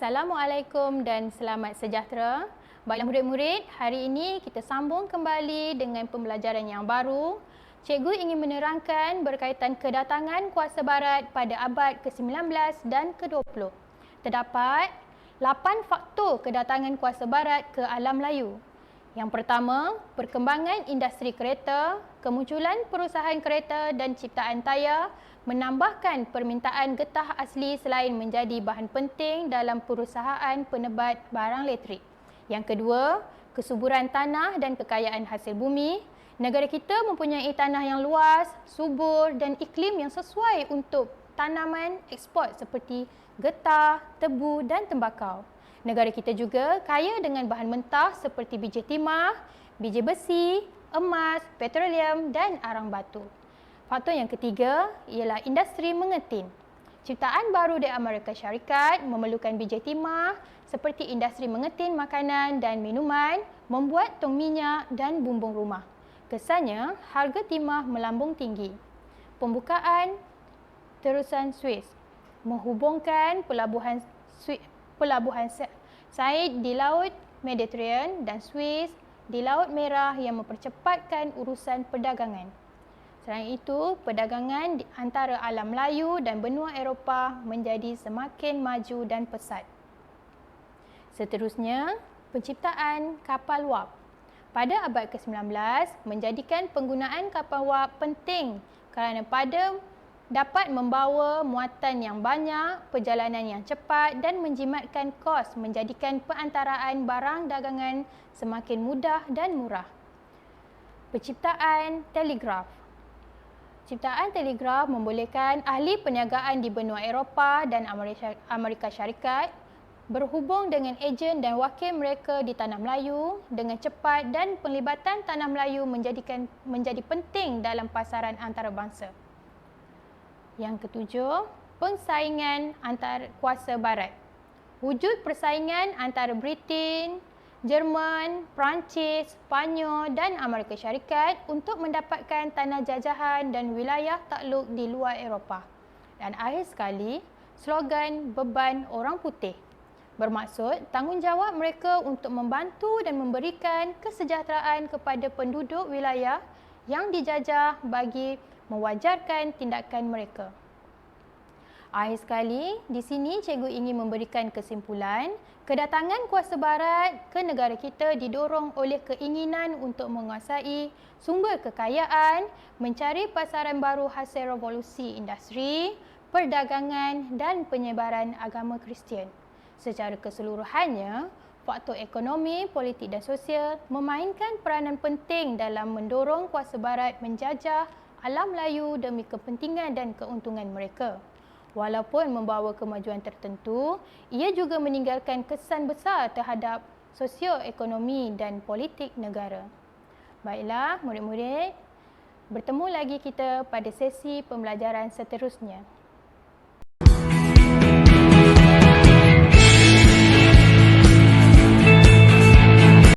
Assalamualaikum dan selamat sejahtera. Baiklah murid-murid, hari ini kita sambung kembali dengan pembelajaran yang baru. Cikgu ingin menerangkan berkaitan kedatangan kuasa barat pada abad ke-19 dan ke-20. Terdapat 8 faktor kedatangan kuasa barat ke alam Melayu. Yang pertama, perkembangan industri kereta, kemunculan perusahaan kereta dan ciptaan tayar menambahkan permintaan getah asli selain menjadi bahan penting dalam perusahaan penebat barang elektrik. Yang kedua, kesuburan tanah dan kekayaan hasil bumi. Negara kita mempunyai tanah yang luas, subur dan iklim yang sesuai untuk tanaman ekspor seperti getah, tebu dan tembakau. Negara kita juga kaya dengan bahan mentah seperti biji timah, biji besi, emas, petroleum dan arang batu. Faktor yang ketiga ialah industri mengetin. Ciptaan baru di Amerika Syarikat memerlukan biji timah seperti industri mengetin makanan dan minuman, membuat tong minyak dan bumbung rumah. Kesannya, harga timah melambung tinggi. Pembukaan terusan Swiss menghubungkan pelabuhan pelabuhan Said di Laut Mediterranean dan Swiss di Laut Merah yang mempercepatkan urusan perdagangan. Selain itu, perdagangan antara alam Melayu dan benua Eropah menjadi semakin maju dan pesat. Seterusnya, penciptaan kapal wap. Pada abad ke-19, menjadikan penggunaan kapal wap penting kerana pada dapat membawa muatan yang banyak, perjalanan yang cepat dan menjimatkan kos menjadikan perantaraan barang dagangan semakin mudah dan murah. Penciptaan telegraf Ciptaan telegraf membolehkan ahli perniagaan di benua Eropah dan Amerika Syarikat berhubung dengan ejen dan wakil mereka di Tanah Melayu dengan cepat dan penglibatan Tanah Melayu menjadikan menjadi penting dalam pasaran antarabangsa. Yang ketujuh, persaingan antar kuasa barat. Wujud persaingan antara Britain, Jerman, Perancis, Sepanyol dan Amerika Syarikat untuk mendapatkan tanah jajahan dan wilayah takluk di luar Eropah. Dan akhir sekali, slogan beban orang putih bermaksud tanggungjawab mereka untuk membantu dan memberikan kesejahteraan kepada penduduk wilayah yang dijajah bagi mewajarkan tindakan mereka. Akhir sekali, di sini cikgu ingin memberikan kesimpulan kedatangan kuasa barat ke negara kita didorong oleh keinginan untuk menguasai sumber kekayaan, mencari pasaran baru hasil revolusi industri, perdagangan dan penyebaran agama Kristian. Secara keseluruhannya, faktor ekonomi, politik dan sosial memainkan peranan penting dalam mendorong kuasa barat menjajah alam Melayu demi kepentingan dan keuntungan mereka. Walaupun membawa kemajuan tertentu, ia juga meninggalkan kesan besar terhadap sosioekonomi dan politik negara. Baiklah, murid-murid, bertemu lagi kita pada sesi pembelajaran seterusnya.